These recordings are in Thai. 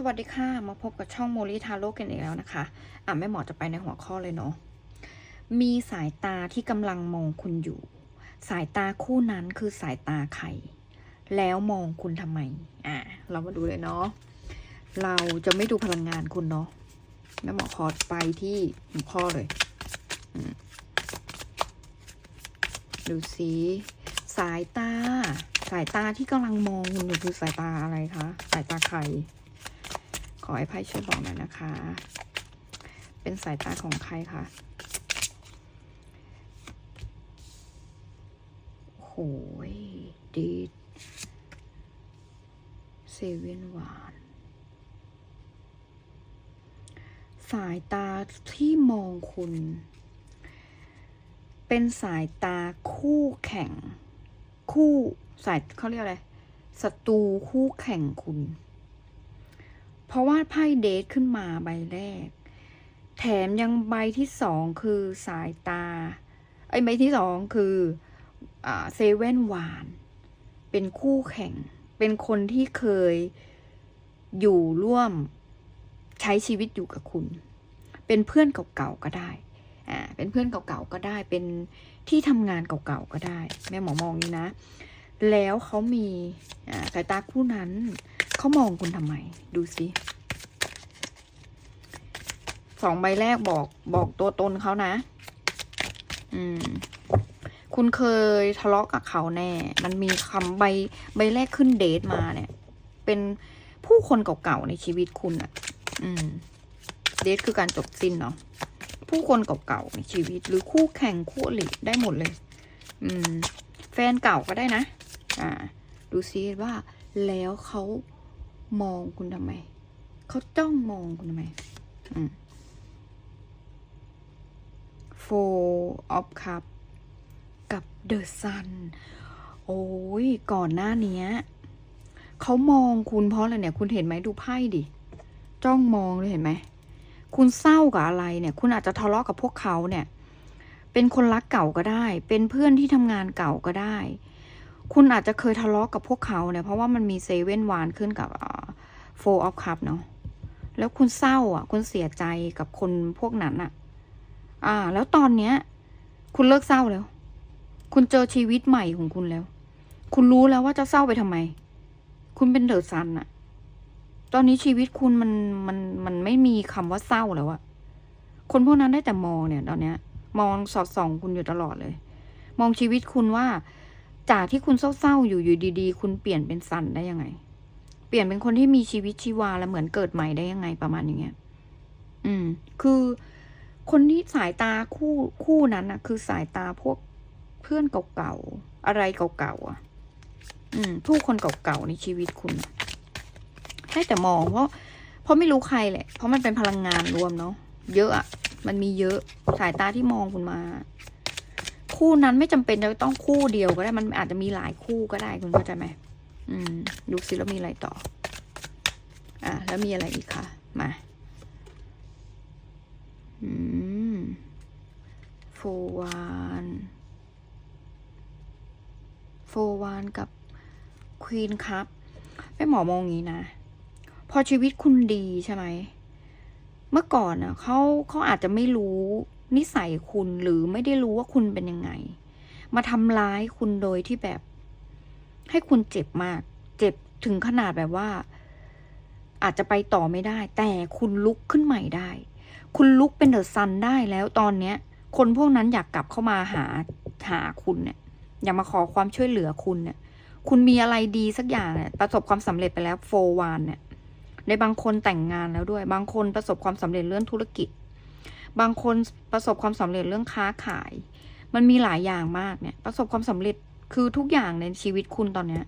สวัสดีค่ะ มาพบกับช่องโมลิทาโร่กันอีกแล้วนะคะ อะแม่หมอจะไปในหัวข้อเลยเนาะ มีสายตาที่กำลังมองคุณอยู่ สายตาคู่นั้นคือสายตาใคร แล้วมองคุณทำไม อะ เรามาดูเลยเนาะ เราจะไม่ดูพลังงานคุณเนาะ แม่หมอขอไปที่หลวงพ่อเลย ดูสิสายตา สายตาที่กำลังมองคุณอยู่คือสายตาอะไรคะ สายตาใคร อให้ไพ่ช่วยบอกหน่อยนะคะ เป็นสายตาของใครคะโอ้โหดีเซเว่นหวาน สายตาที่มองคุณ เป็นสายตาคู่แข่ง คู่สายเขาเรียกอะไรศัตรูคู่แข่งคุณ เพราะว่าไพ่เดทขึ้นมาใบแรก แถมยังใบที่สองคือสายตา ไอ้ใบที่สองคือเซเว่นวาน เป็นคู่แข่ง เป็นคนที่เคยอยู่ร่วมใช้ชีวิตอยู่กับคุณ เป็นเพื่อนเก่าๆก็ได้ อ่า เป็นเพื่อนเก่าๆก็ได้ เป็นที่ทำงานเก่าๆก็ได้ แม่หมอมองนี่นะ แล้วเขามีสายตาคู่นั้น เขามองคุณทำไม ดูสิสองใบแรกบอกบอกตัวตนเขานะ อืม คุณเคยทะเลาะกับเขาแน่ มันมีคำใบใบแรกขึ้นเดทมาเนี่ย เป็นผู้คนเก่าๆในชีวิตคุณอะ่ะ อืม เดทคือการจบสิ้นเนาะ ผู้คนเก่าๆในชีวิต หรือคู่แข่งคู่อริได้หมดเลย อืม แฟนเก่าก็ได้นะ อ่าดูซิว่าแล้วเขามองคุณทำไม เขาจ้องมองคุณทำไมอืม Four of Cup กับ The Sun โอ้ย ก่อนหน้านี้เขามองคุณเพราะอะไรเนี่ย คุณเห็นไหมดูไพ่ดิ จ้องมองเลยเห็นไหม คุณเศร้ากับอะไรเนี่ย คุณอาจจะทะเลาะกับพวกเขาเนี่ย เป็นคนรักเก่าก็ได้ เป็นเพื่อนที่ทำงานเก่าก็ได้ คุณอาจจะเคยทะเลาะกับพวกเขาเนี่ยเพราะว่ามันมีเซเว่นวานขึ้นกับโฟร์ออฟคัพเนาะแล้วคุณเศร้าอะ คุณเสียใจกับคนพวกนั้นอะ อ่า แล้วตอนเนี้ย คุณเลิกเศร้าแล้ว คุณเจอชีวิตใหม่ของคุณแล้ว คุณรู้แล้วว่าจะเศร้าไปทำไม คุณเป็นเดอะซันอะตอนนี้ชีวิตคุณมันมันมันไม่มีคำว่าเศร้าแล้วอะคนพวกนั้นได้แต่มองเนี่ย ตอนเนี้ย มองสอดส่องคุณอยู่ตลอดเลย มองชีวิตคุณว่า จากที่คุณเศร้าๆอยู่อยู่ดีๆ คุณเปลี่ยนเป็นซันได้ยังไง เปลี่ยนเป็นคนที่มีชีวิตชีวาและเหมือนเกิดใหม่ได้ยังไงประมาณอย่างเงี้ย อืม คือคนที่สายตาคู่คู่นั้นอะคือสายตาพวกเพื่อนเก่าๆอะไรเก่าๆอะ อืมผู้คนเก่าๆในชีวิตคุณให้แต่มองเพราะเพราะไม่รู้ใครแหละ เพราะมันเป็นพลังงานรวมเนาะเยอะอะมันมีเยอะสายตาที่มองคุณมา คู่นั้นไม่จำเป็นจะต้องคู่เดียวก็ได้ มันอาจจะมีหลายคู่ก็ได้คุณเข้าใจไหมอืมดูสิแล้วมีอะไรต่อ อะแล้วมีอะไรอีกคะมา อืมโฟวานโฟวานกับควีนครับแม่หมอมองงี้นะ พอชีวิตคุณดีใช่ไหม เมื่อก่อนน่ะเขาเขาอาจจะไม่รู้ นิสัยคุณหรือไม่ได้รู้ว่าคุณเป็นยังไง มาทำร้ายคุณโดยที่แบบ ให้คุณเจ็บมาก เจ็บถึงขนาดแบบว่า อาจจะไปต่อไม่ได้ แต่คุณลุกขึ้นใหม่ได้ คุณลุกเป็นเดอะซันได้แล้วตอนเนี้ย คนพวกนั้นอยากกลับเข้ามาหาหาคุณเนี่ยอยากมาขอความช่วยเหลือคุณเนี่ย คุณมีอะไรดีสักอย่างเนี่ยประสบความสำเร็จไปแล้วโฟวานเนี่ยในบางคนแต่งงานแล้วด้วย บางคนประสบความสำเร็จเรื่องธุรกิจ บางคนประสบความสำเร็จเรื่องค้าขาย มันมีหลายอย่างมากเนี่ย ประสบความสำเร็จคือทุกอย่างในชีวิตคุณตอนเนี้ย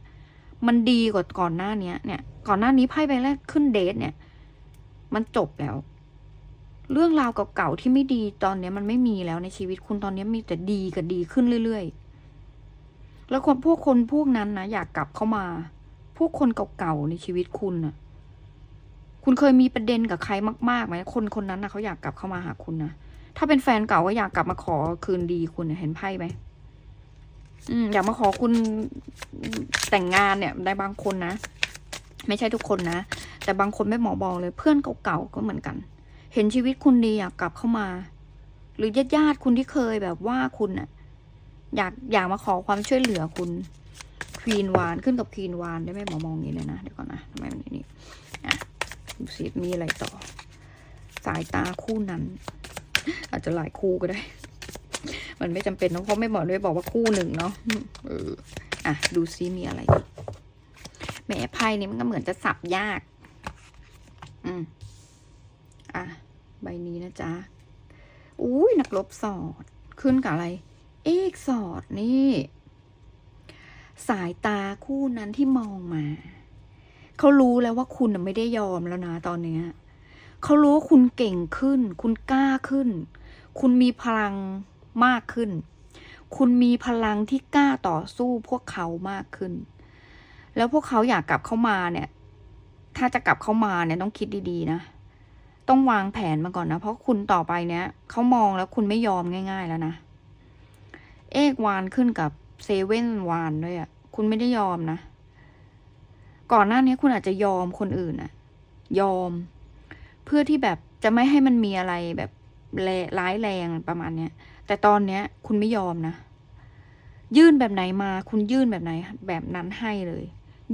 มันดีกว่าก่อนหน้าเนี้ยเนี่ย ก่อนหน้านี้ไพ่ใบแรกขึ้นเดทเนี่ย มันจบแล้ว เรื่องราวเก่าๆที่ไม่ดีตอนเนี้ยมันไม่มีแล้วในชีวิตคุณตอนนี้มีแต่ดีกับดีขึ้นเรื่อยๆ แล้วคนพวกคนพวกนั้นนะอยากกลับเข้ามา พวกคนเก่าๆในชีวิตคุณน่ะ คุณเคยมีประเด็นกับใครมากๆไหมคนคนนั้นนะเขาอยากกลับเข้ามาหาคุณนะถ้าเป็นแฟนเก่าก็อยากกลับมาขอคืนดีคุณเห็นไพ่ไหมอืมอยากมาขอคุณแต่งงานเนี่ยได้บางคนนะ ไม่ใช่ทุกคนนะ แต่บางคนไม่หมอบอกเลย เพื่อนเก่าๆก็เหมือนกัน เห็นชีวิตคุณดีอยากกลับเข้ามา หรือญาติๆคุณที่เคยแบบว่าคุณน่ะอยากอยากมาขอความช่วยเหลือคุณควีนวานขึ้นกับควีนวานได้ไหมหมอมองอย่างนี้เลยนะเดี๋ยวก่อนนะทำไมมันอย่างนี่อะ ดูสิมีอะไรต่อ สายตาคู่นั้น อาจจะหลายคู่ก็ได้ มันไม่จำเป็นนะเพราะไม่บอกด้วยบอกว่าคู่หนึ่งเนาะเอออะดูซิมีอะไรอีกแหมไพ่นี่มันก็เหมือนจะสับยาก อืมอะใบนี้นะจ๊ะอุ้ยนักลบสอด ขึ้นกับอะไร เอกสอดนี่ สายตาคู่นั้นที่มองมา เขารู้แล้วว่าคุณไม่ได้ยอมแล้วนะตอนเนี้ยเขารู้ว่าคุณเก่งขึ้น คุณกล้าขึ้น คุณมีพลังมากขึ้น คุณมีพลังที่กล้าต่อสู้พวกเขามากขึ้น แล้วพวกเขาอยากกลับเข้ามาเนี่ย ถ้าจะกลับเข้ามาเนี่ยต้องคิดดีๆนะต้องวางแผนมาก่อนนะ เพราะคุณต่อไปเนี่ยเขามองแล้วคุณไม่ยอมง่าย ๆ แล้วนะ เอกวานขึ้นกับเซเว่นวานด้วยอะ่ะ คุณไม่ได้ยอมนะ ก่อนหน้านี้คุณอาจจะยอมคนอื่นอะยอม เพื่อที่แบบจะไม่ให้มันมีอะไรแบบแร้ายแรงประมาณเนี้ย แต่ตอนเนี้ย คุณไม่ยอมนะ ยื่นแบบไหนมา คุณยื่นแบบไหน แบบนั้นให้เลย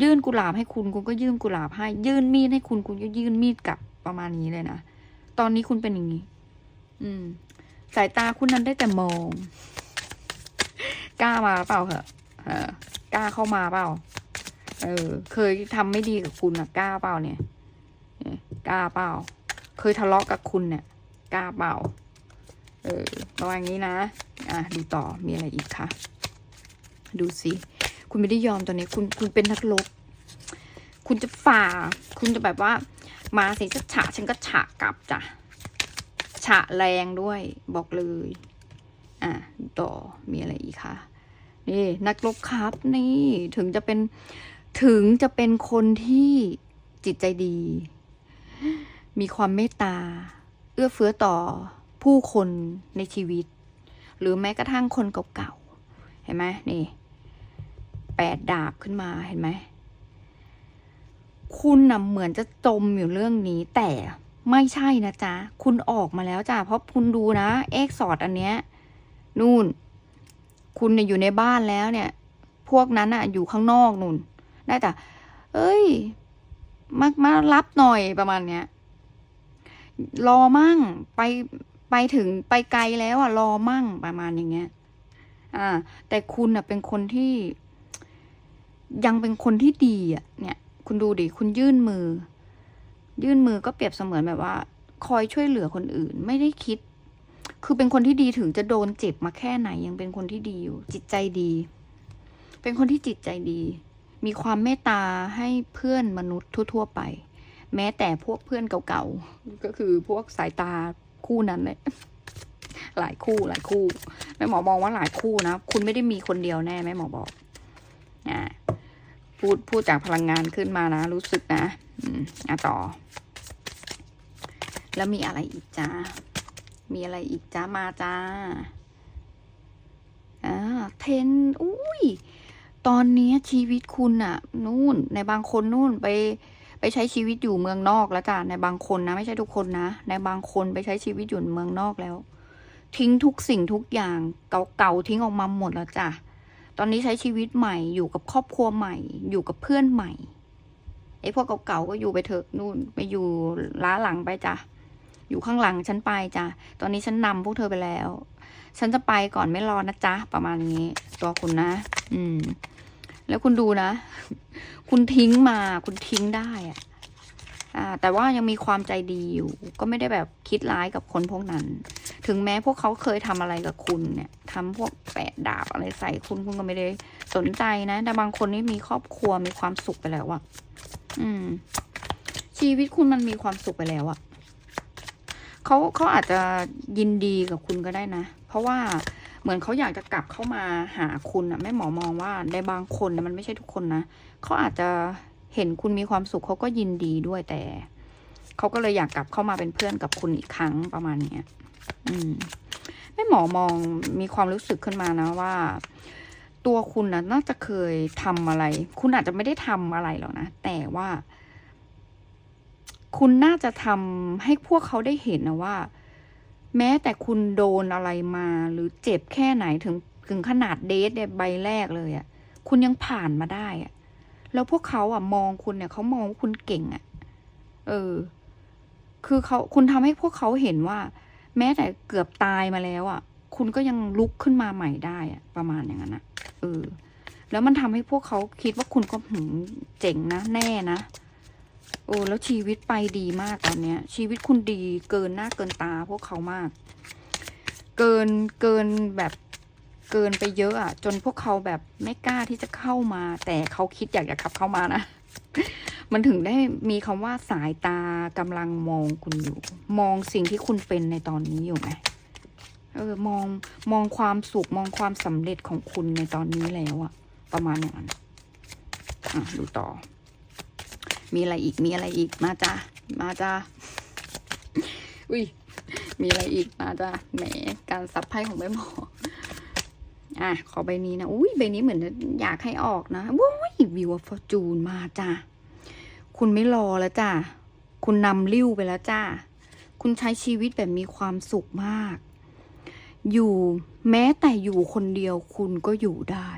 ยื่นกุหลาบให้คุณ คุณก็ยื่นกุหลาบให้ ยื่นมีดให้คุณ คุณก็ยื่นมีดกลับประมาณนี้เลยนะ ตอนนี้คุณเป็นอย่างนี้ อืม สายตาคุณนั้นได้แต่มอง กล้ามาเปล่าเหรอเออกล้าเข้ามาเปล่า เออ เคยทำไม่ดีกับคุณอะกล้าเปล่าเนี่ยกล้าเปล่า เคยทะเลาะกับคุณเนี่ยกล้าเปล่า เออระวังนี้นะ อะดูต่อมีอะไรอีกคะดูสิคุณไม่ได้ยอมตอนนี้คุณคุณเป็นนักรบคุณจะฝ่า คุณจะแบบว่า มาสิจะฉะฉันก็ฉะกลับจ้ะฉะแรงด้วยบอกเลย อะต่อมีอะไรอีกคะนี่นักรบครับนี่ถึงจะเป็น ถึงจะเป็นคนที่จิตใจดี มีความเมตตา เอื้อเฟื้อต่อผู้คนในชีวิต หรือแม้กระทั่งคนเก่าๆ เห็นไหมนี่แปดดาบขึ้นมาเห็นไหม คุณน่ะเหมือนจะจมอยู่เรื่องนี้ แต่ไม่ใช่นะจ๊ะ คุณออกมาแล้วจ้ะ เพราะคุณดูนะ เอกสอดอันเนี้ย นู่น คุณเนี่ยอยู่ในบ้านแล้วเนี่ย พวกนั้นอะอยู่ข้างนอกนู่น ได้แต่ เอ้ย มามารับหน่อยประมาณเนี้ย รอมั่งไปไปถึงไปไกลแล้วอะรอมั่งประมาณอย่างเงี้ย อ่า แต่คุณอะเป็นคนที่ ยังเป็นคนที่ดีอะ เนี่ย คุณดูดิคุณยื่นมือ ยื่นมือก็เปรียบเสมือนแบบว่า คอยช่วยเหลือคนอื่น ไม่ได้คิด คือเป็นคนที่ดีถึงจะโดนเจ็บมาแค่ไหน ยังเป็นคนที่ดีอยู่ จิตใจดี เป็นคนที่จิตใจดี มีความเมตตาให้เพื่อนมนุษย์ทั่ว ๆ ไป แม้แต่พวกเพื่อนเก่าๆ ก็คือพวกสายตาคู่นั้นเลยหลายคู่หลายคู่แม่หมอมองว่าหลายคู่นะ คุณไม่ได้มีคนเดียวแน่แม่หมอบอกอ่าพูดพูดจากพลังงานขึ้นมานะ รู้สึกนะ อืมอะต่อ แล้วมีอะไรอีกจ้ามีอะไรอีกจ้ามาจ้าอ่าเทนอุ้ย ตอนนี้ชีวิตคุณอะนู่นในบางคนนู่นไปไปใช้ชีวิตอยู่เมืองนอกแล้วจ้ะในบางคนนะ ไม่ใช่ทุกคนนะ ในบางคนไปใช้ชีวิตอยู่เมืองนอกแล้ว ทิ้งทุกสิ่งทุกอย่างเก่าๆทิ้งออกมาหมดแล้วจ้ะตอนนี้ใช้ชีวิตใหม่อยู่กับครอบครัวใหม่ อยู่กับเพื่อนใหม่ไอ้พวกเก่าๆก็อยู่ไปเถอะนู่นไปอยู่ล้าหลังไปจ้ะอยู่ข้างหลังฉันไปจ้ะตอนนี้ฉันนำพวกเธอไปแล้ว ฉันจะไปก่อนไม่รอนะจ๊ะประมาณนี้ ตัวคุณนะ อืม แล้วคุณดูนะ คุณทิ้งมาคุณทิ้งได้อะอ่าแต่ว่ายังมีความใจดีอยู่ ก็ไม่ได้แบบคิดร้ายกับคนพวกนั้น ถึงแม้พวกเขาเคยทำอะไรกับคุณเนี่ยทำพวกแปะดาบอะไรใส่คุณคุณก็ไม่ได้สนใจนะ แต่บางคนนี่มีครอบครัวมีความสุขไปแล้วอะอืม ชีวิตคุณมันมีความสุขไปแล้วอะเขาเขาอาจจะยินดีกับคุณก็ได้นะ เพราะว่า เหมือนเขาอยากจะกลับเข้ามาหาคุณอะแม่หมอมองว่าในบางคนนะมันไม่ใช่ทุกคนนะเขาอาจจะเห็นคุณมีความสุขเขาก็ยินดีด้วยแต่เขาก็เลยอยากกลับเข้ามาเป็นเพื่อนกับคุณอีกครั้งประมาณเนี้ยอืมแม่หมอมองมีความรู้สึกขึ้นมานะว่า ตัวคุณนะน่าจะเคยทำอะไร คุณอาจจะไม่ได้ทำอะไรหรอกนะแต่ว่า คุณน่าจะทำให้พวกเขาได้เห็นนะว่า แม้แต่คุณโดนอะไรมาหรือเจ็บแค่ไหนถึงถึงขนาดเดทเนี่ยใบแรกเลยอะ่ะ คุณยังผ่านมาได้อะ่ะ แล้วพวกเขาอะมองคุณเนี่ยเขามองว่าคุณเก่งอะ่ะ เออ คือเขาคุณทำให้พวกเขาเห็นว่า แม้แต่เกือบตายมาแล้วอะ คุณก็ยังลุกขึ้นมาใหม่ได้อะประมาณอย่างนั้นอะ เออ แล้วมันทำให้พวกเขาคิดว่าคุณก็หืมเจ๋งนะแน่นะ โอ้แล้วชีวิตไปดีมากตอนเนี้ย ชีวิตคุณดีเกินหน้าเกินตาพวกเขามาก เกินเกินแบบเกินไปเยอะอะจนพวกเขาแบบไม่กล้าที่จะเข้ามา แต่เขาคิดอยากจะขับเข้ามานะมันถึงได้มีคำว่าสายตากำลังมองคุณอยู่ มองสิ่งที่คุณเป็นในตอนนี้อยู่ไหมเออมองมองความสุขมองความสำเร็จของคุณในตอนนี้แล้วอะประมาณอย่างนั้นอะดูต่อ มีอะไรอีกมีอะไรอีกมาจ้ามาจ้าอุ้ยมีอะไรอีกมาจ้าแหมการซับไพ่ของแม่หมออะขอใบนี้นะอุ้ยใบนี้เหมือนอยากให้ออกนะว้ยวิวฟอร์จูนมาจ้าคุณไม่รอแล้วจ้าคุณนำลิ้วไปแล้วจ้าคุณใช้ชีวิตแบบมีความสุขมาก อยู่แม้แต่อยู่คนเดียวคุณก็อยู่ได้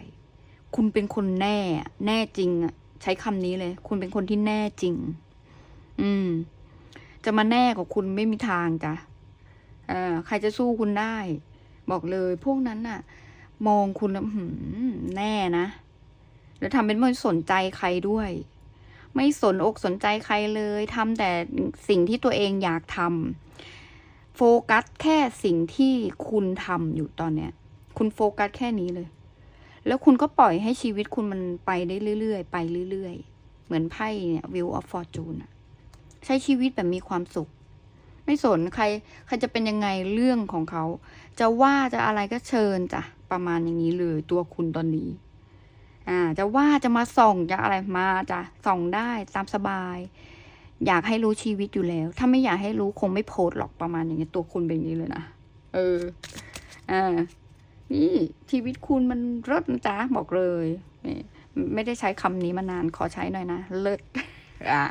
คุณเป็นคนแน่ แน่จริงอะ ใช้คำนี้เลย คุณเป็นคนที่แน่จริง อืม จะมาแน่กับคุณไม่มีทางจ้ะเออใครจะสู้คุณได้ บอกเลยพวกนั้นน่ะ มองคุณแล้วหืมแน่นะแล้วทำเป็นไม่สนใจใครด้วย ไม่สนอกสนใจใครเลยทำแต่สิ่งที่ตัวเองอยากทำโฟกัสแค่สิ่งที่คุณทำอยู่ตอนเนี้ย คุณโฟกัสแค่นี้เลย แล้วคุณก็ปล่อยให้ชีวิตคุณมันไปได้เรื่อยๆ ไปเรื่อยๆ เหมือนไพ่เนี่ย Wheel of Fortune อะใช้ชีวิตแบบมีความสุข ไม่สนใคร ใครจะเป็นยังไงเรื่องของเขา จะว่าจะอะไรก็เชิญจ้ะ ประมาณอย่างนี้เลยตัวคุณตอนนี้ อ่า จะว่าจะมาส่องจะอะไรมาจ้ะ ส่องได้ตามสบาย อยากให้รู้ชีวิตอยู่แล้ว ถ้าไม่อยากให้รู้คงไม่โพสหรอกประมาณอย่างนี้ตัวคุณเป็นอย่างนี้เลยนะ เออ อ่า นี่ชีวิตคุณมันเลิศนะจ๊ะบอกเลยไม่ได้ใช้คำนี้มานานขอใช้หน่อยนะ เลิศอะ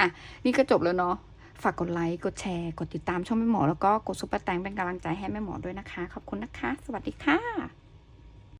อะ นี่ก็จบแล้วเนาะฝากกดไลค์ กดแชร์ กดติดตามช่องแม่หมอ แล้วก็กดซุปเปอร์แตงเป็นกำลังใจให้แม่หมอด้วยนะคะ ขอบคุณนะคะ สวัสดีค่ะ